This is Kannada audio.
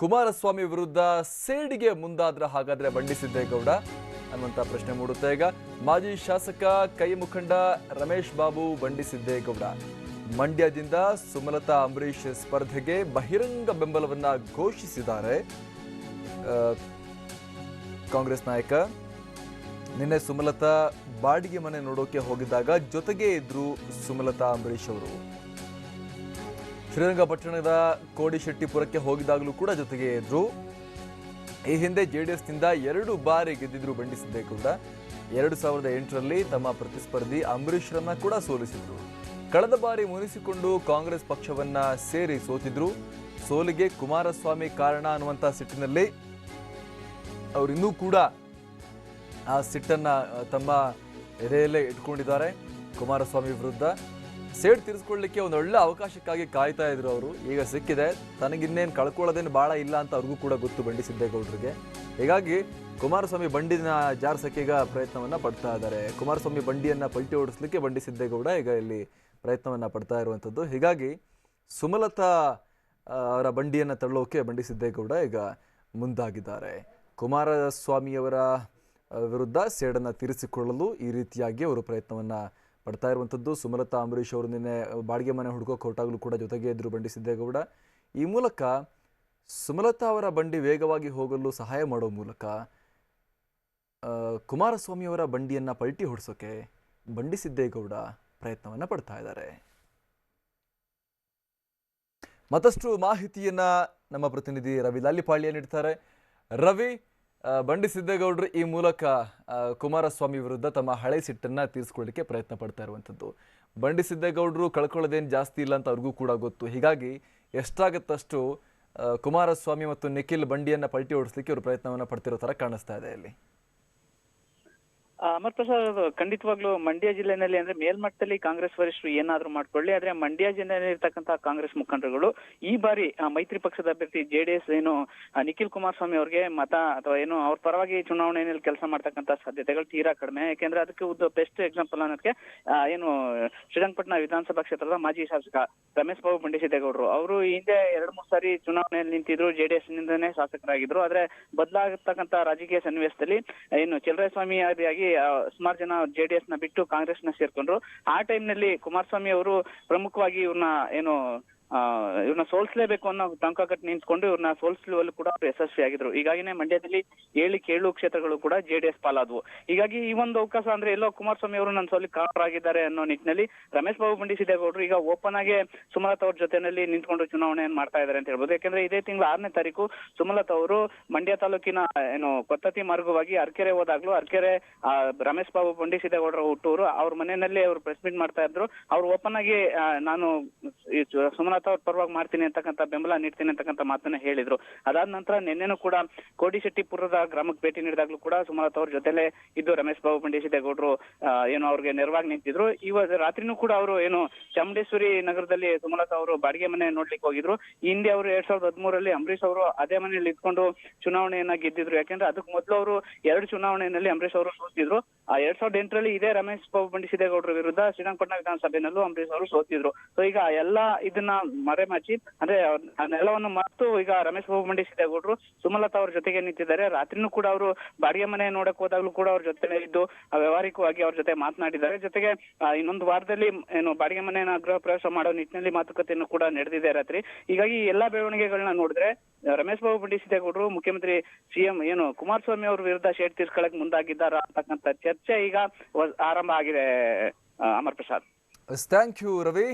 ಕುಮಾರಸ್ವಾಮಿ ವಿರುದ್ಧ ಸೇಡಿಗೆ ಮುಂದಾದ್ರ ಹಾಗಾದ್ರೆ ಬಂಡಿಸಿದ್ದೇಗೌಡ ಅನ್ನುವಂಥ ಪ್ರಶ್ನೆ ಮೂಡುತ್ತೆ. ಈಗ ಮಾಜಿ ಶಾಸಕ, ಕೈ ಮುಖಂಡ ರಮೇಶ್ ಬಾಬು ಬಂಡಿಸಿದ್ದೇಗೌಡ ಮಂಡ್ಯದಿಂದ ಸುಮಲತಾ ಅಂಬರೀಶ್ ಸ್ಪರ್ಧೆಗೆ ಬಹಿರಂಗ ಬೆಂಬಲವನ್ನ ಘೋಷಿಸಿದ್ದಾರೆ. ಕಾಂಗ್ರೆಸ್ ನಾಯಕ, ನಿನ್ನೆ ಸುಮಲತಾ ಬಾಡಿಗೆ ಮನೆ ನೋಡೋಕೆ ಹೋಗಿದ್ದಾಗ ಜೊತೆಗೆ ಇದ್ರು ಸುಮಲತಾ ಅಂಬರೀಶ್ ಅವರು. ಶ್ರೀರಂಗಪಟ್ಟಣದ ಕೋಡಿಶೆಟ್ಟಿಪುರಕ್ಕೆ ಹೋಗಿದಾಗಲೂ ಕೂಡ ಜೊತೆಗೆ ಇದ್ರು ಈ ಹಿಂದೆ ಜೆ ಡಿ ಎಸ್ನಿಂದ ಎರಡು ಬಾರಿ ಗೆದ್ದಿದ್ರು ಬಂಡಿಸಿದ್ದೇಗೌಡ ಎರಡು ಸಾವಿರದ ಎಂಟರಲ್ಲಿ ತಮ್ಮ ಪ್ರತಿಸ್ಪರ್ಧಿ ಅಂಬರೀಶ್ರನ್ನ ಕೂಡ ಸೋಲಿಸಿದ್ರು. ಕಳೆದ ಬಾರಿ ಮುನಿಸಿಕೊಂಡು ಕಾಂಗ್ರೆಸ್ ಪಕ್ಷವನ್ನ ಸೇರಿ ಸೋತಿದ್ರು. ಸೋಲಿಗೆ ಕುಮಾರಸ್ವಾಮಿ ಕಾರಣ ಅನ್ನುವಂಥ ಸಿಟ್ಟಿನಲ್ಲಿ ಅವರಿನ್ನೂ ಕೂಡ ಆ ಸಿಟ್ಟನ್ನ ತಮ್ಮ ಎದೆಯಲ್ಲೇ ಇಟ್ಕೊಂಡಿದ್ದಾರೆ ಕುಮಾರಸ್ವಾಮಿ ವಿರುದ್ಧ. ಸೇಡ್ ತೀರಿಸ್ಕೊಳ್ಳಿಕ್ಕೆ ಒಂದು ಒಳ್ಳೆ ಅವಕಾಶಕ್ಕಾಗಿ ಕಾಯ್ತಾ ಇದ್ರು ಅವರು. ಈಗ ಸಿಕ್ಕಿದೆ. ತನಗಿನ್ನೇನು ಕಳ್ಕೊಳ್ಳೋದೇನು ಭಾಳ ಇಲ್ಲ ಅಂತ ಅವ್ರಿಗೂ ಕೂಡ ಗೊತ್ತು ಬಂಡಿ ಸಿದ್ದೇಗೌಡರಿಗೆ. ಹೀಗಾಗಿ ಕುಮಾರಸ್ವಾಮಿ ಬಂಡಿನ ಜಾರ್ಸಕ್ಕೆ ಈಗ ಪ್ರಯತ್ನವನ್ನ ಪಡ್ತಾ ಇದ್ದಾರೆ. ಕುಮಾರಸ್ವಾಮಿ ಬಂಡಿಯನ್ನ ಪಲ್ಟಿ ಓಡಿಸ್ಲಿಕ್ಕೆ ಬಂಡಿಸಿದ್ದೇಗೌಡ ಈಗ ಇಲ್ಲಿ ಪ್ರಯತ್ನವನ್ನ ಪಡ್ತಾ ಇರುವಂಥದ್ದು ಹೀಗಾಗಿ ಸುಮಲತಾ ಅವರ ಬಂಡಿಯನ್ನು ತಳ್ಳೋಕೆ ಬಂಡಿಸಿದ್ದೇಗೌಡ ಈಗ ಮುಂದಾಗಿದ್ದಾರೆ. ಕುಮಾರಸ್ವಾಮಿಯವರ ವಿರುದ್ಧ ಸೇಡನ್ನು ತೀರಿಸಿಕೊಳ್ಳಲು ಈ ರೀತಿಯಾಗಿ ಅವರು ಪ್ರಯತ್ನವನ್ನ ಪಡ್ತಾ ಇರುವಂಥದ್ದು. ಸುಮಲತಾ, ಅಂಬರೀಷ್ ಅವರು ನಿನ್ನೆ ಬಾಡಿಗೆ ಮನೆ ಹುಡುಕೋಕೆ ಹೊರಟಾಗಲೂ ಕೂಡ ಜೊತೆಗೆ ಇದ್ರು ಬಂಡಿಸಿದ್ದೇಗೌಡ ಈ ಮೂಲಕ ಸುಮಲತಾ ಅವರ ಬಂಡಿ ವೇಗವಾಗಿ ಹೋಗಲು ಸಹಾಯ ಮಾಡೋ ಮೂಲಕ ಕುಮಾರಸ್ವಾಮಿಯವರ ಬಂಡಿಯನ್ನು ಪಲ್ಟಿ ಹೊಡಿಸೋಕೆ ಬಂಡಿಸಿದ್ದೇಗೌಡ ಪ್ರಯತ್ನವನ್ನು ಪಡ್ತಾ ಇದ್ದಾರೆ. ಮತ್ತಷ್ಟು ಮಾಹಿತಿಯನ್ನು ನಮ್ಮ ಪ್ರತಿನಿಧಿ ರವಿ ಲಾಲಿಪಾಳ್ಯ ನೀಡ್ತಾರೆ. ರವಿ ಬಂಡಿ ಸಿದ್ದೇಗೌಡರು ಈ ಮೂಲಕ ಕುಮಾರಸ್ವಾಮಿ ವಿರುದ್ಧ ತಮ್ಮ ಹಳೆ ಸಿಟ್ಟನ್ನು ತೀರಿಸ್ಕೊಳ್ಳಿಕ್ಕೆ ಪ್ರಯತ್ನ ಪಡ್ತಾ ಇರುವಂಥದ್ದು. ಬಂಡಿ ಸಿದ್ದೇಗೌಡರು ಕಳ್ಕೊಳ್ಳೋದೇನು ಜಾಸ್ತಿ ಇಲ್ಲ ಅಂತ ಅವ್ರಿಗೂ ಕೂಡ ಗೊತ್ತು. ಹೀಗಾಗಿ ಎಷ್ಟಾಗತ್ತಷ್ಟು ಕುಮಾರಸ್ವಾಮಿ ಮತ್ತು ನಿಖಿಲ್ ಬಂಡಿಯನ್ನ ಪಲ್ಟಿ ಓಡಿಸ್ಲಿಕ್ಕೆ ಅವರು ಪ್ರಯತ್ನವನ್ನು ಪಡ್ತಿರೋ ಥರ ಕಾಣಿಸ್ತಾ ಇದೆ ಇಲ್ಲಿ. ಅಮರ್ ಪ್ರಸಾದ್ ಅದು ಖಂಡಿತವಾಗ್ಲೂ ಮಂಡ್ಯ ಜಿಲ್ಲೆನಲ್ಲಿ ಅಂದ್ರೆ ಮೇಲ್ಮಟ್ಟದಲ್ಲಿ ಕಾಂಗ್ರೆಸ್ ವರಿಷ್ಠರು ಏನಾದ್ರೂ ಮಾಡ್ಕೊಳ್ಳಿ. ಆದ್ರೆ ಮಂಡ್ಯ ಜಿಲ್ಲೆಯಲ್ಲಿ ಇರ್ತಕ್ಕಂತಹ ಕಾಂಗ್ರೆಸ್ ಮುಖಂಡರುಗಳು ಈ ಬಾರಿ ಮೈತ್ರಿ ಪಕ್ಷದ ಅಭ್ಯರ್ಥಿ ಜೆಡಿಎಸ್ ಏನು ನಿಖಿಲ್ ಕುಮಾರಸ್ವಾಮಿ ಅವರಿಗೆ ಮತ ಅಥವಾ ಏನು ಅವ್ರ ಪರವಾಗಿ ಚುನಾವಣೆಯಲ್ಲಿ ಕೆಲಸ ಮಾಡ್ತಕ್ಕಂತ ಸಾಧ್ಯತೆಗಳು ತೀರಾ ಕಡಿಮೆ. ಯಾಕೆಂದ್ರೆ ಅದಕ್ಕೆ ಉದ್ದ ಬೆಸ್ಟ್ ಎಕ್ಸಾಂಪಲ್ ಅನ್ನೋದಕ್ಕೆ ಏನು ಶ್ರೀರಂಗಪಟ್ಟಣ ವಿಧಾನಸಭಾ ಕ್ಷೇತ್ರದ ಮಾಜಿ ಶಾಸಕ ರಮೇಶ್ ಬಾಬು ಬಂಡಿಸಿದ್ದೇಗೌಡರು ಅವರು ಹಿಂದೆ ಎರಡ್ ಮೂರ್ ಸಾರಿ ಚುನಾವಣೆಯಲ್ಲಿ ನಿಂತಿದ್ರು ಜೆಡಿಎಸ್ ನಿಂದನೇ ಶಾಸಕರಾಗಿದ್ರು. ಆದ್ರೆ ಬದಲಾಗತಕ್ಕಂತ ರಾಜಕೀಯ ಸನ್ನಿವೇಶದಲ್ಲಿ ಏನು ಸ್ವಾಮಿ ಆದಿಯಾಗಿ ಆ, ಸುಮಾರು ಜನ ಜೆಡಿಎಸ್ನ ಬಿಟ್ಟು ಕಾಂಗ್ರೆಸ್ನ ಸೇರ್ಕೊಂಡ್ರು. ಆ ಟೈಮ್ನಲ್ಲಿ ಕುಮಾರಸ್ವಾಮಿ ಅವರು ಪ್ರಮುಖವಾಗಿ ಇವ್ರನ್ನ ಏನು ಇವ್ರನ್ನ ಸೋಲ್ಸ್ಲೇಬೇಕು ಅನ್ನೋ ಟಂಕ ಕಟ್ಟಿ ನಿಂತ್ಕೊಂಡು ಇವ್ರನ್ನ ಸೋಲ್ಸುವಲ್ಲೂ ಕೂಡ ಅವ್ರು ಯಶಸ್ವಿಯಾಗಿದ್ರು ಹೀಗಾಗಿನೇ ಮಂಡ್ಯದಲ್ಲಿ ಏಳು ಕೇಳು ಕ್ಷೇತ್ರಗಳು ಕೂಡ ಜೆಡಿಎಸ್ ಪಾಲಾದವು. ಹೀಗಾಗಿ ಈ ಒಂದು ಅವಕಾಶ ಅಂದ್ರೆ ಎಲ್ಲೋ ಕುಮಾರಸ್ವಾಮಿ ಅವರು ನನ್ನ ಸೋಲಿ ಕಾರಣರಾಗಿದ್ದಾರೆ ಅನ್ನೋ ನಿಟ್ಟಿನಲ್ಲಿ ರಮೇಶ್ ಬಾಬು ಬಂಡಿಸಿದ್ದೇಗೌಡರು ಈಗ ಓಪನ್ ಆಗಿ ಸುಮಲತಾ ಅವ್ರ ಜೊತೆಯಲ್ಲಿ ನಿಂತ್ಕೊಂಡು ಚುನಾವಣೆಯನ್ನು ಮಾಡ್ತಾ ಇದ್ದಾರೆ ಅಂತ ಹೇಳ್ಬೋದು. ಯಾಕಂದ್ರೆ ಇದೇ ತಿಂಗಳ ಆರನೇ ತಾರೀಕು ಸುಮಲತಾ ಅವರು ಮಂಡ್ಯ ತಾಲೂಕಿನ, ಏನು, ಕೊತ್ತತಿ ಮಾರ್ಗವಾಗಿ ಅರ್ಕೆರೆ ಹೋದಾಗ್ಲೂ ಅರ್ಕೆರೆ ರಮೇಶ್ ಬಾಬು ಬಂಡಿಸಿದ್ದೇಗೌಡರ ಹುಟ್ಟೂರು. ಅವ್ರ ಮನೆಯಲ್ಲಿ ಅವರು ಪ್ರೆಸ್ ಮೀಟ್ ಮಾಡ್ತಾ ಇದ್ರು. ಅವ್ರು ಓಪನ್ ಆಗಿ ನಾನು ಸುಮಲತಾ ಅವ್ರ ಪರವಾಗಿ ಮಾಡ್ತೀನಿ ಅಂತಕ್ಕಂಥ ಬೆಂಬಲ ನೀಡ್ತೀನಿ ಅಂತಕ್ಕಂಥ ಮಾತನ್ನ ಹೇಳಿದ್ರು. ಅದಾದ ನಂತರ ನಿನ್ನೆನು ಕೂಡ ಕೋಡಿಶೆಟ್ಟಿಪುರದ ಗ್ರಾಮಕ್ಕೆ ಭೇಟಿ ನೀಡಿದಾಗ್ಲೂ ಕೂಡ ಸುಮಲತಾ ಅವ್ರ ಜೊತೆಲೆ ಇದ್ದು ರಮೇಶ್ ಬಾಬು ಮಂಡೇಶಿದೇಗೌಡರು ಏನು ಅವ್ರಿಗೆ ನೆರವಾಗಿ ನಿಂತಿದ್ರು. ಇವಾಗ ರಾತ್ರಿನೂ ಕೂಡ ಅವರು ಏನು ಚಾಮುಂಡೇಶ್ವರಿ ನಗರದಲ್ಲಿ ಸುಮಲತಾ ಅವರು ಬಾಡಿಗೆ ಮನೆ ನೋಡ್ಲಿಕ್ಕೆ ಹೋಗಿದ್ರು. ಹಿಂದೆ ಅವರು ಎರಡ್ ಸಾವಿರದ ಹದಿಮೂರಲ್ಲಿ ಅಂಬರೀಶ್ ಅವರು ಅದೇ ಮನೆಯಲ್ಲಿ ಇದ್ಕೊಂಡು ಚುನಾವಣೆಯನ್ನ ಗೆದ್ದಿದ್ರು. ಯಾಕಂದ್ರೆ ಅದಕ್ಕೆ ಮೊದಲು ಅವರು ಎರಡು ಚುನಾವಣೆಯಲ್ಲಿ ಅಂಬರೀಶ್ ಅವರು ಸೋತಿದ್ರು. ಆ ಎರಡ್ ಸಾವಿರದ ಎಂಟರಲ್ಲಿ ಇದೇ ರಮೇಶ್ ಬಾಬು ಮಂಡಿಸಿದೇಗೌಡರ ವಿರುದ್ಧ ಶ್ರೀರಂಗಪಟ್ಟಣ ವಿಧಾನಸಭೆಯಲ್ಲೂ ಅಂಬರೀಶ್ ಅವರು ಸೋತಿದ್ರು. ಸೊ ಈಗ ಎಲ್ಲಾ ಎಲ್ಲ ಇದನ್ನ ಮರೆಮಾಚಿ ಅಂದ್ರೆ ನೆಲವನ್ನು ಮತ್ತು ಈಗ ರಮೇಶ್ ಬಾಬು ಬಂಡಿಸಿದ್ದೇಗೌಡರು ಸುಮಲತಾ ಅವ್ರ ಜೊತೆಗೆ ನಿಂತಿದ್ದಾರೆ. ರಾತ್ರಿನೂ ಕೂಡ ಅವರು ಬಾಡಿಗೆ ಮನೆ ನೋಡಕ್ ಹೋದಾಗ್ಲೂ ಕೂಡ ಅವ್ರ ಜೊತೆ ಇದ್ದು ವ್ಯವಹಾರಿಕವಾಗಿ ಅವ್ರ ಜೊತೆ ಮಾತನಾಡಿದ್ದಾರೆ. ಜೊತೆಗೆ ಆ, ಇನ್ನೊಂದು ವಾರದಲ್ಲಿ ಏನು ಬಾಡಿಗೆ ಮನೆಯನ್ನ ಗೃಹ ಪ್ರವೇಶ ಮಾಡೋ ನಿಟ್ಟಿನಲ್ಲಿ ಮಾತುಕತೆಯನ್ನು ಕೂಡ ನಡೆದಿದೆ ರಾತ್ರಿ. ಹೀಗಾಗಿ ಎಲ್ಲಾ ಬೆಳವಣಿಗೆಗಳನ್ನ ನೋಡಿದ್ರೆ ರಮೇಶ್ ಬಾಬು ಬಂಡಿಸಿದ್ದೇಗೌಡರು ಮುಖ್ಯಮಂತ್ರಿ ಸಿಎಂ ಏನು ಕುಮಾರಸ್ವಾಮಿ ಅವ್ರ ವಿರುದ್ಧ ಶೇಡ್ ತೀರ್ಸ್ಕೊಳಕ್ ಮುಂದಾಗಿದ್ದಾರ ಅಂತಕ್ಕಂಥ ಚರ್ಚೆ ಈಗ ಆರಂಭ ಆಗಿದೆ Amar Prasad. Thank you Ravi